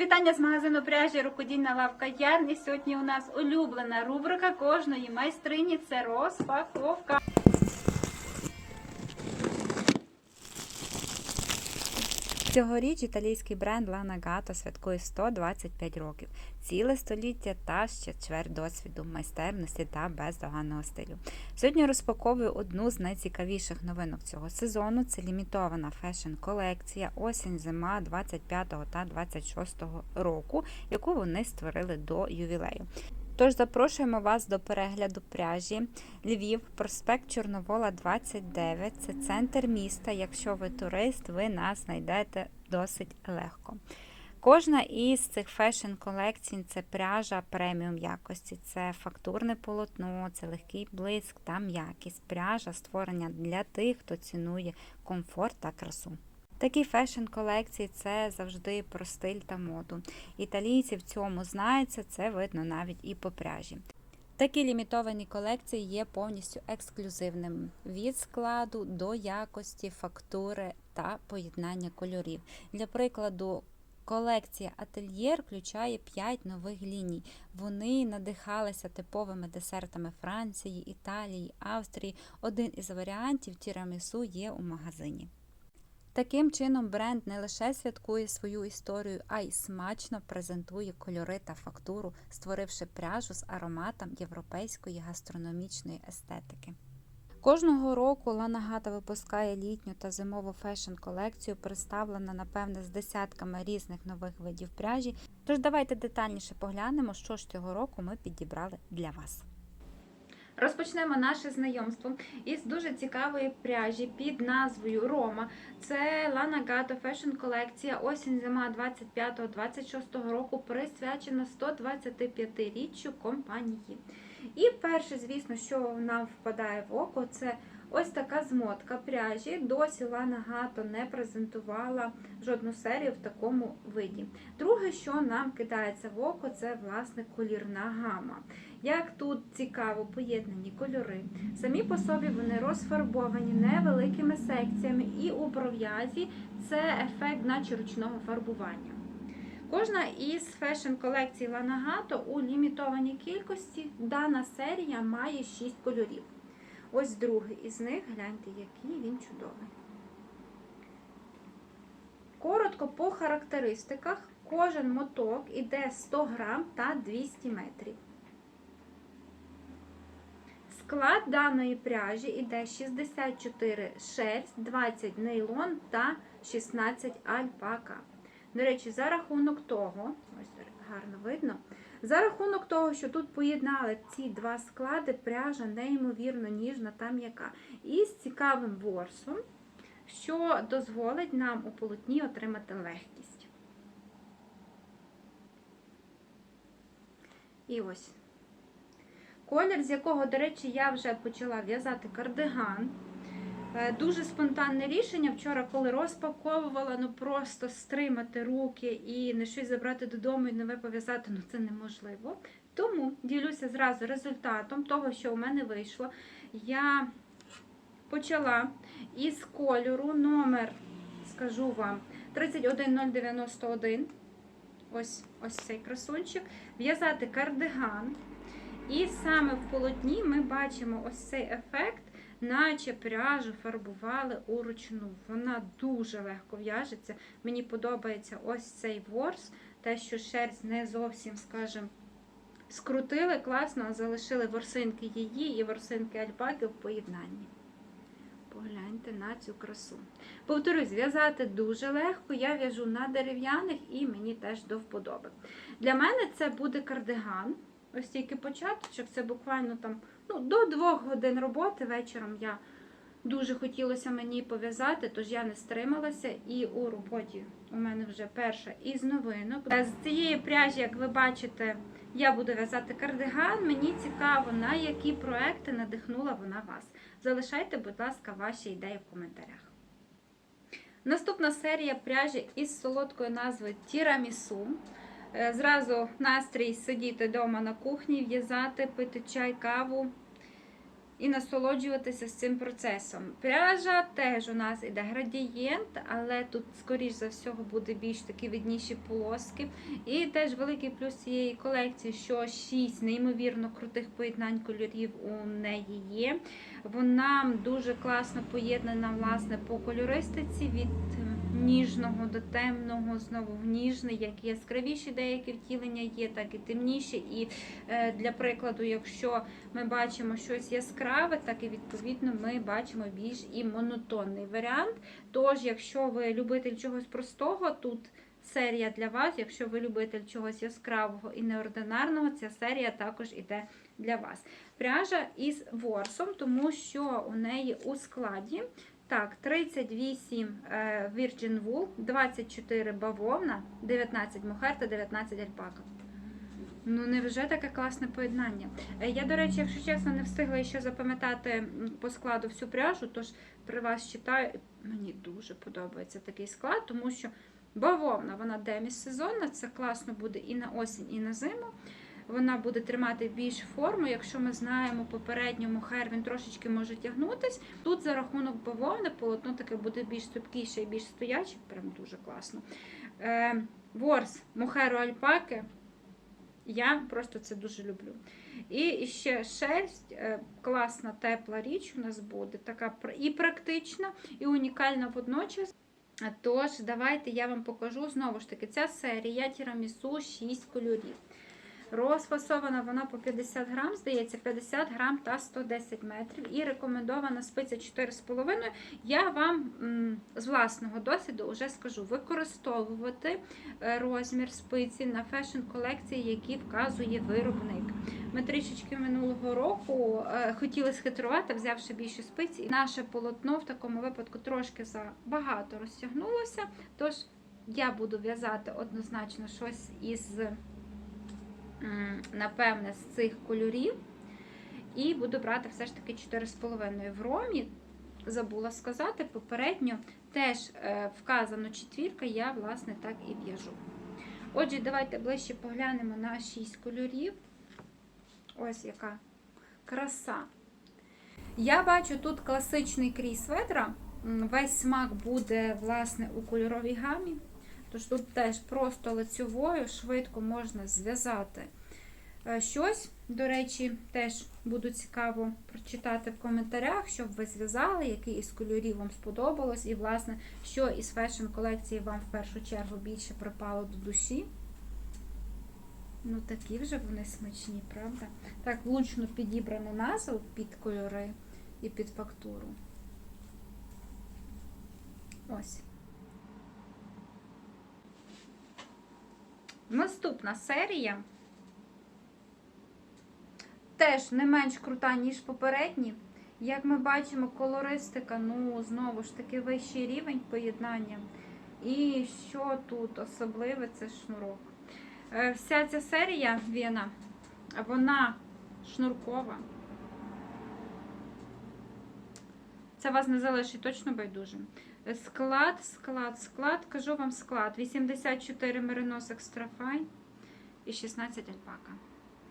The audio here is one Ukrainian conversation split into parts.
Вітання з магазину пряжі Рукодільна лавка Ярн. І сьогодні у нас улюблена рубрика кожної майстрині це розпаковка. Цьогоріч італійський бренд Lana Gato святкує 125 років, ціле століття та ще чверть досвіду, майстерності та бездоганного стилю. Сьогодні розпаковую одну з найцікавіших новинок цього сезону. Це лімітована фешн-колекція осінь-зима 25 та 26 року, яку вони створили до ювілею. Тож запрошуємо вас до перегляду пряжі Львів, проспект Чорновола 29. Це центр міста. Якщо ви турист, ви нас знайдете досить легко. Кожна із цих фешн-колекцій це пряжа преміум якості, це фактурне полотно, це легкий блиск та м'якість. Пряжа створення для тих, хто цінує комфорт та красу. Такі фешн-колекції це завжди про стиль та моду. Італійці в цьому знаються, це видно навіть і по пряжі. Такі лімітовані колекції є повністю ексклюзивними від складу до якості, фактури та поєднання кольорів. Для прикладу, колекція Ательєр включає 5 нових ліній. Вони надихалися типовими десертами Франції, Італії, Австрії. Один із варіантів тірамісу є у магазині. Таким чином, бренд не лише святкує свою історію, а й смачно презентує кольори та фактуру, створивши пряжу з ароматом європейської гастрономічної естетики. Кожного року Лана Гата випускає літню та зимову фешн-колекцію, представлена, напевне, з десятками різних нових видів пряжі. Тож давайте детальніше поглянемо, що ж цього року ми підібрали для вас. Розпочнемо наше знайомство із дуже цікавої пряжі під назвою Рома. Це Lana Gato Fashion колекція осінь-зима 25-26 року присвячена 125-річчю компанії. І перше, звісно, що нам впадає в око, це ось така змотка пряжі. Досі Lana Gato не презентувала жодну серію в такому виді. Друге, що нам кидається в око, це власне колірна гама. Як тут цікаво поєднані кольори. Самі по собі вони розфарбовані невеликими секціями, і у пров'язі це ефект наче ручного фарбування. Кожна із фешн-колекцій Lana Gato у лімітованій кількості дана серія має 6 кольорів. Ось другий із них, гляньте, який він чудовий. Коротко по характеристиках, кожен моток іде 100 грам та 200 метрів. Склад даної пряжі іде 64 шерсть, 20 нейлон та 16 альпака. До речі, за рахунок того, ось гарно видно, за рахунок того, що тут поєднали ці два склади, пряжа неймовірно ніжна та м'яка. І з цікавим ворсом, що дозволить нам у полотні отримати легкість. І ось. Колір, з якого, до речі, я вже почала в'язати кардиган. Е, Дуже спонтанне рішення. Вчора, коли розпаковувала, ну просто стримати руки і не щось забрати додому і нове пов'язати, ну це неможливо. Тому ділюся зразу результатом того, що у мене вийшло. Я почала із кольору номер, скажу вам, 31091. Ось ось цей красунчик. В'язати кардиган. І саме в полотні ми бачимо ось цей ефект, наче пряжу фарбували уручну. Вона дуже легко в'яжеться. Мені подобається ось цей ворс, те, що шерсть не зовсім, скажімо, скрутили класно, а залишили ворсинки її і ворсинки альпаки в поєднанні. Погляньте на цю красу. Повторюсь, в'язати дуже легко. Я в'яжу на дерев'яних і мені теж до вподоби. Для мене це буде кардиган. Ось тільки початочок, це буквально там ну, до двох годин роботи вечором я дуже хотілося мені пов'язати, тож я не стрималася. І у роботі у мене вже перша із новинок. З цієї пряжі, як ви бачите, я буду в'язати кардиган. Мені цікаво, на які проекти надихнула вона вас. Залишайте, будь ласка, ваші ідеї в коментарях. Наступна серія пряжі із солодкою назвою Тірамісу. Е, Зразу настрій сидіти вдома на кухні, в'язати, пити чай, каву. і насолоджуватися з цим процесом. Пряжа теж у нас іде градієнт, але тут, скоріш за всього, буде більш такі видніші полоски. І теж великий плюс цієї колекції, що 6 неймовірно крутих поєднань кольорів у неї є. Вона дуже класно поєднана власне по кольористиці від ніжного до темного, знову в ніжний, як яскравіші деякі втілення є, так і темніші. І е, для прикладу, якщо ми бачимо щось яскраве, так і відповідно ми бачимо більш і монотонний варіант. Тож, якщо ви любитель чогось простого, тут серія для вас. Якщо ви любитель чогось яскравого і неординарного, ця серія також іде для вас. Пряжа із ворсом, тому що у неї у складі. Так, 38 е, Virgin Wool, 24 бавовна, 19 мохер та 19 альпака. Ну, невже таке класне поєднання? Е, Я, до речі, якщо чесно, не встигла ще запам'ятати по складу всю пряжу, тож при вас читаю. Мені дуже подобається такий склад, тому що бавовна, вона деміс-сезонна, це класно буде і на осінь, і на зиму. Вона буде тримати більш форму. Якщо ми знаємо попередньо мохер, він трошечки може тягнутись. Тут за рахунок бавовни полотно таке буде більш цупкіше і більш стояче, прям дуже класно. Е, ворс мохеру альпаки. Я просто це дуже люблю. І ще шерсть, е, класна тепла річ у нас буде, така і практична, і унікальна водночас. Тож, давайте я вам покажу знову ж таки, ця серія тірамісу 6 кольорів. Розфасована вона по 50 грам, здається, 50 грам та 110 метрів. І рекомендована спиця 4,5. Я вам з власного досвіду вже скажу використовувати е, розмір спиці на фешн-колекції, які вказує виробник. Ми трішечки минулого року е, хотіли схитрувати, взявши більше спиці. Наше полотно в такому випадку трошки забагато розтягнулося. Тож я буду в'язати однозначно щось із напевне, з цих кольорів. І буду брати все ж таки 4,5 в ромі. Забула сказати, попередньо теж е, вказано четвірка, я, власне, так і в'яжу. Отже, давайте ближче поглянемо на 6 кольорів. Ось яка краса. Я бачу тут класичний крій ведра. Весь смак буде, власне, у кольоровій гамі. Тож тут теж просто лицьовою швидко можна зв'язати е, щось. До речі, теж буду цікаво прочитати в коментарях, щоб ви зв'язали, який із кольорів вам сподобалось, і, власне, що із фешн колекції вам в першу чергу більше припало до душі. Ну, такі вже вони смачні, правда? Так, влучно підібрано назву під кольори і під фактуру. Ось. Наступна серія теж не менш крута, ніж попередні. Як ми бачимо, колористика, ну, знову ж таки, вищий рівень поєднання. І що тут особливе, це шнурок. Е, Вся ця серія Вена, вона шнуркова. Це вас не залишить точно байдужим. Склад, склад, склад, кажу вам склад. 84 меринос екстрафай і 16 альпака.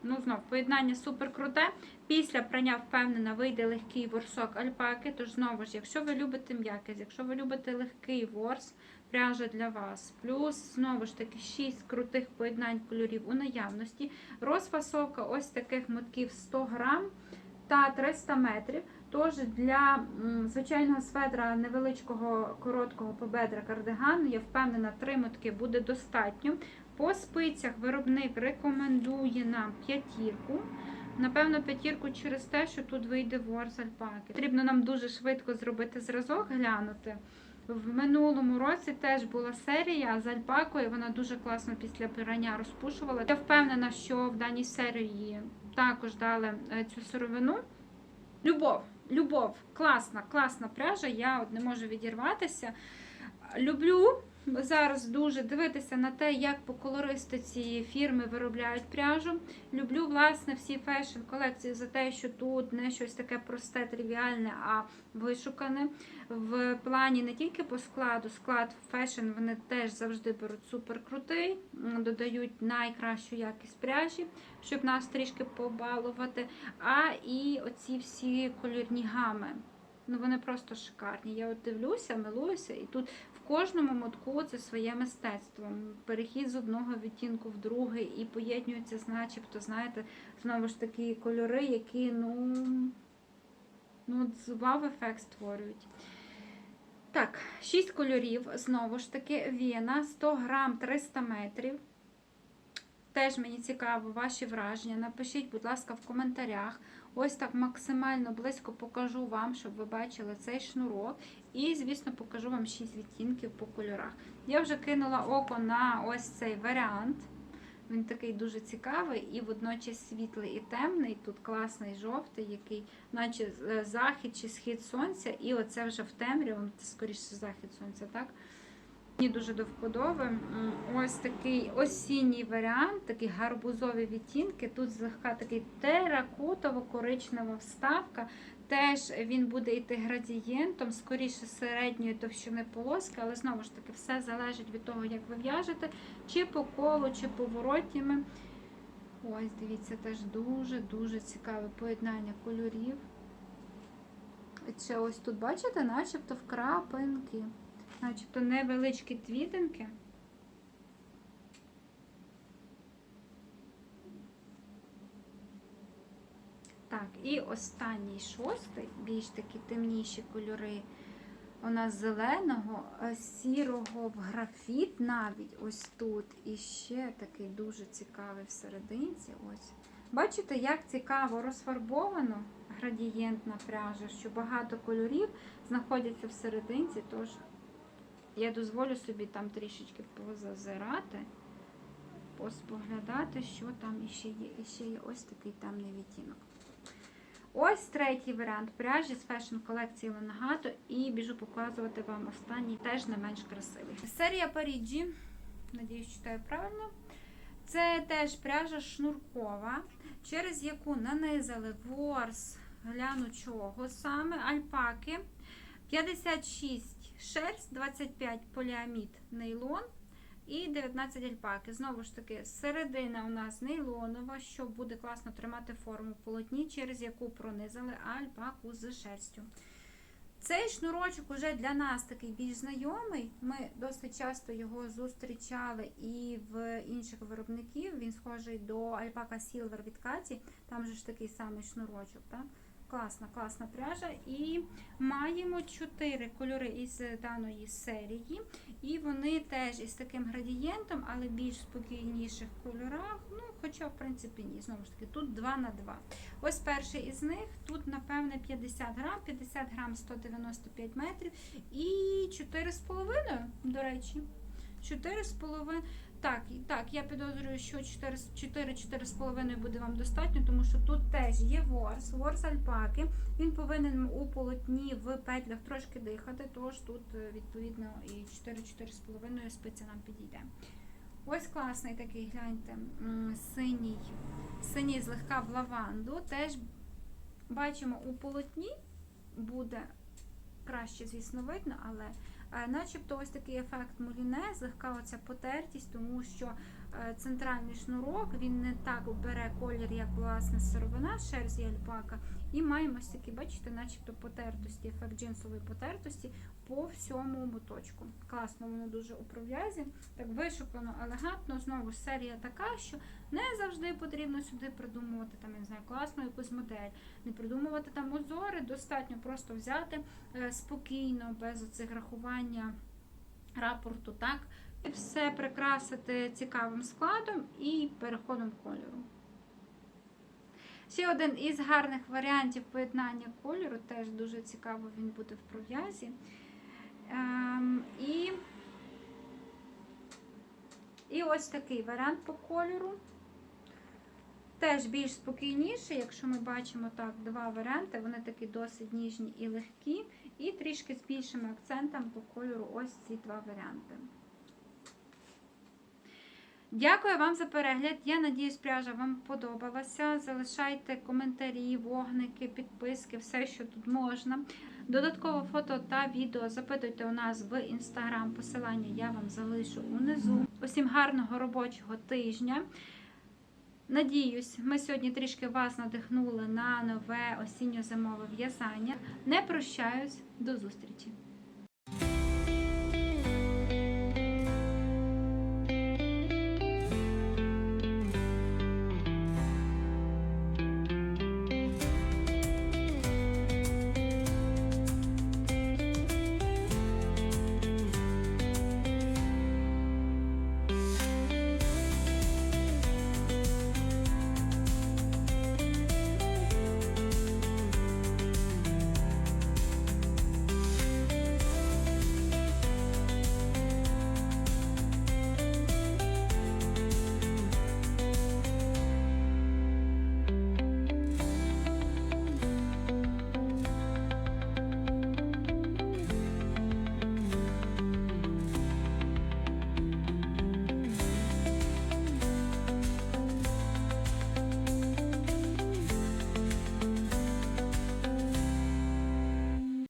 Ну, знов, поєднання супер круте. Після прання впевнена, вийде легкий ворсок альпаки. Тож, знову ж, якщо ви любите м'якість, якщо ви любите легкий ворс, пряжа для вас. Плюс, знову ж таки, 6 крутих поєднань кольорів у наявності. Розфасовка ось таких мотків 100 грам та 300 метрів. Тож для звичайного сведра невеличкого короткого победра кардигану, я впевнена, три мотки буде достатньо. По спицях виробник рекомендує нам п'ятірку. Напевно, п'ятірку через те, що тут вийде ворс альпаки. Потрібно нам дуже швидко зробити зразок, глянути. В минулому році теж була серія з альпакою, вона дуже класно після прання розпушувала. Я впевнена, що в даній серії також дали е, цю сировину. Любов, любов, класна, класна пряжа, я от не можу відірватися. Люблю зараз дуже дивитися на те, як по колористиці фірми виробляють пряжу. Люблю, власне, всі фешн колекції за те, що тут не щось таке просте, тривіальне, а вишукане. В плані не тільки по складу, склад фешн вони теж завжди беруть супер крутий, додають найкращу якість пряжі, щоб нас трішки побалувати. А і оці всі кольорні гами. Ну, вони просто шикарні. Я от дивлюся, милуюся, і тут в кожному мотку це своє мистецтво. Перехід з одного відтінку в другий і поєднюються, з начебто, знаєте, знову ж таки кольори, які, ну, ну вау-ефект створюють. Так, 6 кольорів, знову ж таки, Віна, 100 грам 300 метрів. Теж мені цікаво ваші враження. Напишіть, будь ласка, в коментарях. Ось так максимально близько покажу вам, щоб ви бачили цей шнурок. І, звісно, покажу вам 6 відтінків по кольорах. Я вже кинула око на ось цей варіант. Він такий дуже цікавий і водночас світлий і темний. Тут класний жовтий, який, наче е, захід чи схід сонця, і оце вже в темряві, скоріше захід сонця, так? Мені дуже до вподоби. Ось такий осінній варіант, такі гарбузові відтінки. Тут злегка такий теракотово-коричнева вставка. Теж він буде йти градієнтом, скоріше середньої товщини полоски, але знову ж таки все залежить від того, як ви в'яжете, чи по колу, чи поворотніми. Ось, дивіться, теж дуже-дуже цікаве поєднання кольорів. Ще ось тут, бачите, начебто в крапинки. Начебто невеличкі твітинки. Так, і останній шостий, більш такі темніші кольори. У нас зеленого, е, сірого в графіт навіть ось тут. І ще такий дуже цікавий всерединці. Ось. Бачите, як цікаво розфарбовано градієнтна пряжа, що багато кольорів знаходяться всерединці, тож я дозволю собі там трішечки позазирати, поспоглядати, що там іще є. І ще є ось такий темний відтінок. Ось третій варіант пряжі з фешн колекції Ленгато і біжу показувати вам останній, теж не менш красивий. Серія Паріджі, надіюсь, читаю правильно. Це теж пряжа шнуркова, через яку нанизали ворс, гляну чого саме, альпаки. 56 шерсть, 25 поліамід нейлон і 19 альпаки. Знову ж таки, середина у нас нейлонова, що буде класно тримати форму полотні, через яку пронизали альпаку з шерстю. Цей шнурочок уже для нас такий більш знайомий. Ми досить часто його зустрічали і в інших виробників. Він схожий до Alpaca Silver від Каті. Там же ж такий самий шнурочок. Так? Класна, класна пряжа. І маємо чотири кольори із даної серії. І вони теж із таким градієнтом, але більш спокійніших кольорах. Ну, хоча, в принципі, ні. Знову ж таки, тут 2 на 2. Ось перший із них. Тут, напевне, 50 грам, 50 грам 195 метрів. І 4,5, до речі. 4,5. Так, так, я підозрюю, що 4-4,5 буде вам достатньо, тому що тут теж є ворс, ворс альпаки. Він повинен у полотні в петлях трошки дихати, тож тут, е, відповідно, і 4-4,5 спиця нам підійде. Ось класний такий, гляньте, синій, синій злегка в лаванду. Теж бачимо у полотні буде краще, звісно, видно, але е, начебто ось такий ефект муліне, злегка оця потертість, тому що центральний шнурок він не так бере колір, як власне сировина, шерсть і альпака. І маємо ось такі, бачите, начебто потертості, ефект джинсової потертості по всьому моточку. Класно, воно дуже у пров'язі, так вишукано, елегантно. Знову серія така, що не завжди потрібно сюди придумувати там, я не знаю, класну якусь модель, не придумувати там узори, достатньо просто взяти е, спокійно, без оцих рахування рапорту, так, все прикрасити цікавим складом і переходом кольору. Ще один із гарних варіантів поєднання кольору, теж дуже цікаво він буде в пров'язі. Ем, і, і ось такий варіант по кольору. Теж більш спокійніший, якщо ми бачимо так, два варіанти, вони такі досить ніжні і легкі, і трішки з більшими акцентами по кольору ось ці два варіанти. Дякую вам за перегляд. Я надіюсь, пряжа вам подобалася. Залишайте коментарі, вогники, підписки, все, що тут можна. Додатково фото та відео запитуйте у нас в інстаграм. Посилання я вам залишу унизу. Усім гарного робочого тижня. Надіюсь, ми сьогодні трішки вас надихнули на нове осінньо-зимове в'язання. Не прощаюсь, до зустрічі!